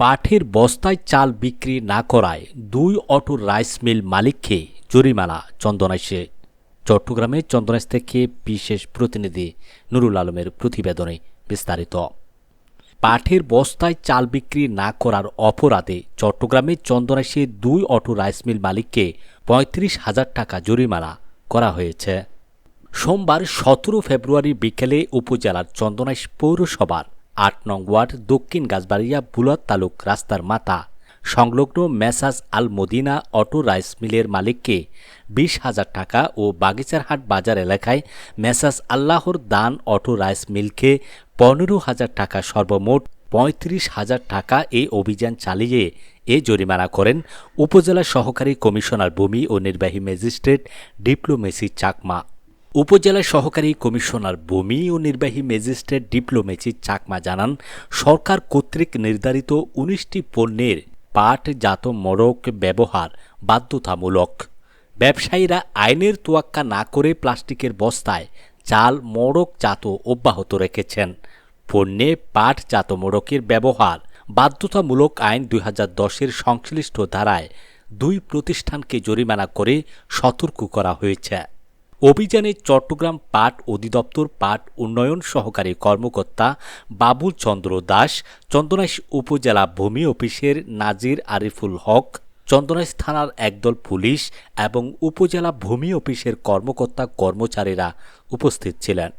পাঠের বস্তায় চাল বিক্রি না করায় দুই অটো রাইস মিল মালিককে জরিমানা চন্দনাইশে। চট্টগ্রামে চন্দনাইশ থেকে বিশেষ প্রতিনিধি নুরুল আলমের প্রতিবেদনে বিস্তারিত। পাঠের বস্তায় চাল বিক্রি না করার অপরাধে চট্টগ্রামে চন্দনাইশে দুই অটো রাইস মিল মালিককে পঁয়ত্রিশ হাজার টাকা জরিমানা করা হয়েছে। সোমবার সতেরো ফেব্রুয়ারি বিকেলে উপজেলার চন্দনাইশ পৌরসভার আট নং ওয়ার্ড, দক্ষিণ গাছবাড়িয়া বুলাত তালুক, রাস্তার মাথা। সংলগ্ন মেসাজ আল মদিনা অটো রাইস মিলের মালিককে বিশ হাজার টাকা ও বাগিচারহাট বাজার এলাকায় মেসাজ আল্লাহর দান অটো রাইস মিলকে পনেরো হাজার টাকা সর্বমোট পঁয়ত্রিশ হাজার টাকা এই অভিযান চালিয়ে এ জরিমানা করেন উপজেলা সহকারী কমিশনার ভূমি ও নির্বাহী ম্যাজিস্ট্রেট ডিপ্লোমেসি চাকমা। উপজেলা সহকারী কমিশনার ভূমি ও নির্বাহী ম্যাজিস্ট্রেট ডিপ্লোমেসি চাকমা জানান, সরকার কর্তৃক নির্ধারিত উনিশটি পণ্যের পাটজাত মোড়ক ব্যবহার বাধ্যতামূলক। ব্যবসায়ীরা আইনের তোয়াক্কা না করে প্লাস্টিকের বস্তায় চাল মোড়কজাত অব্যাহত রেখেছেন। পণ্যে পাটজাত মোড়কের ব্যবহার বাধ্যতামূলক আইন দুই হাজার দশের সংশ্লিষ্ট ধারায় দুই প্রতিষ্ঠানকে জরিমানা করে সতর্ক করা হয়েছে। অভিযানে চট্টগ্রাম পাট অধিদপ্তর পাট উন্নয়ন সহকারী কর্মকর্তা বাবুল চন্দ্র দাস, চন্দনাইশ উপজেলা ভূমি অফিসের নাজির আরিফুল হক, চন্দনাইশ থানার একদল পুলিশ এবং উপজেলা ভূমি অফিসের কর্মকর্তা কর্মচারীরা উপস্থিত ছিলেন।